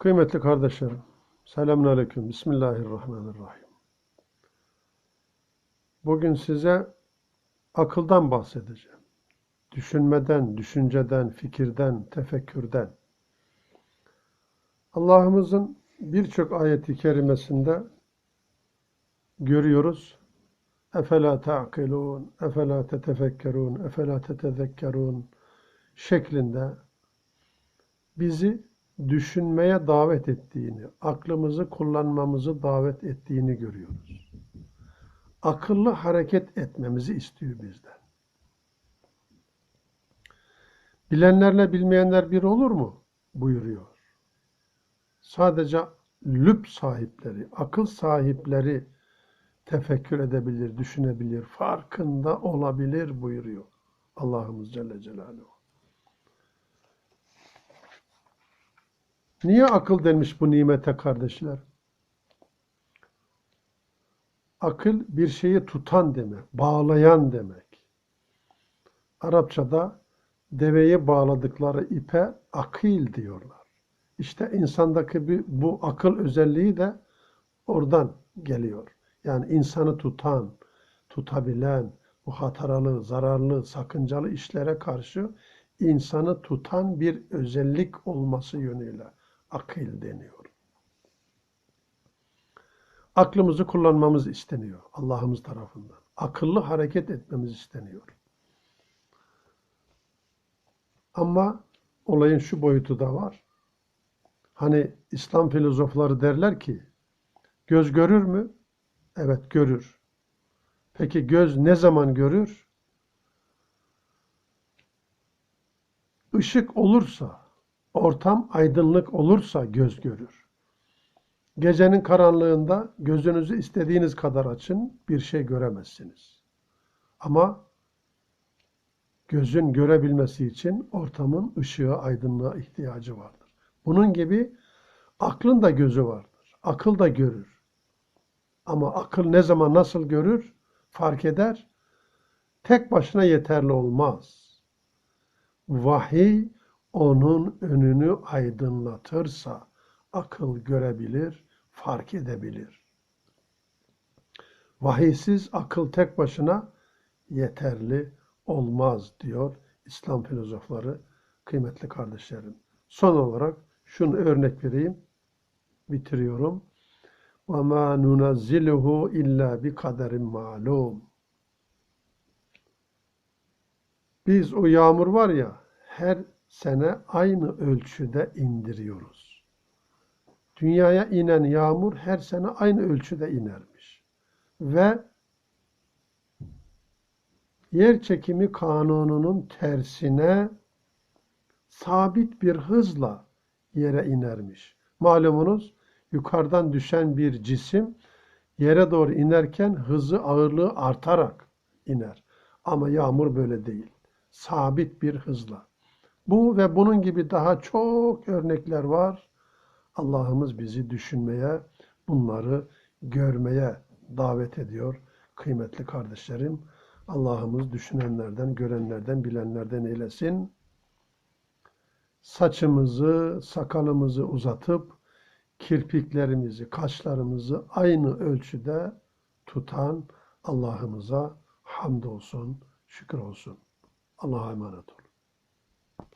Kıymetli kardeşlerim, selamünaleyküm, bismillahirrahmanirrahim. Bugün size akıldan bahsedeceğim. Düşünmeden, düşünceden, fikirden, tefekkürden. Allah'ımızın birçok ayeti kerimesinde görüyoruz. Efela ta'kilun, efela tetefekkerun, efela tetezekkerun şeklinde bizi düşünmeye davet ettiğini, aklımızı kullanmamızı davet ettiğini görüyoruz. Akıllı hareket etmemizi istiyor bizden. Bilenlerle bilmeyenler bir olur mu? buyuruyor. Sadece lüb sahipleri, akıl sahipleri tefekkür edebilir, düşünebilir, farkında olabilir buyuruyor Allah'ımız Celle Celaluhu. Niye akıl denmiş bu nimete kardeşler? Akıl bir şeyi tutan demek, bağlayan demek. Arapçada deveyi bağladıkları ipe akil diyorlar. İşte insandaki bir, bu akıl özelliği de oradan geliyor. Yani insanı tutan, tutabilen, bu hataralı, zararlı, sakıncalı işlere karşı insanı tutan bir özellik olması yönüyle akıl deniyor. Aklımızı kullanmamız isteniyor Allah'ımız tarafından. Akıllı hareket etmemiz isteniyor. Ama olayın şu boyutu da var. Hani İslam filozofları derler ki göz görür mü? Evet görür. Peki göz ne zaman görür? Işık olursa, ortam aydınlık olursa göz görür. Gecenin karanlığında gözünüzü istediğiniz kadar açın, bir şey göremezsiniz. Ama gözün görebilmesi için ortamın ışığa, aydınlığa ihtiyacı vardır. Bunun gibi aklın da gözü vardır. Akıl da görür. Ama akıl ne zaman nasıl görür? Fark eder. Tek başına yeterli olmaz. Vahiy onun önünü aydınlatırsa akıl görebilir, fark edebilir. Vahiysiz akıl tek başına yeterli olmaz diyor İslam filozofları, kıymetli kardeşlerim. Son olarak şunu örnek vereyim, bitiriyorum. وَمَا نُنَزِّلُهُ illa bi kaderin malum. Biz o yağmur var ya, her sene aynı ölçüde indiriyoruz. Dünyaya inen yağmur her sene aynı ölçüde inermiş. Ve yer çekimi kanununun tersine sabit bir hızla yere inermiş. Malumunuz yukarıdan düşen bir cisim yere doğru inerken hızı ağırlığı artarak iner. Ama yağmur böyle değil. Sabit bir hızla. Bu ve bunun gibi daha çok örnekler var. Allah'ımız bizi düşünmeye, bunları görmeye davet ediyor. Kıymetli kardeşlerim, Allah'ımız düşünenlerden, görenlerden, bilenlerden eylesin. Saçımızı, sakalımızı uzatıp, kirpiklerimizi, kaşlarımızı aynı ölçüde tutan Allah'ımıza hamdolsun, şükür olsun. Allah'a emanet olun.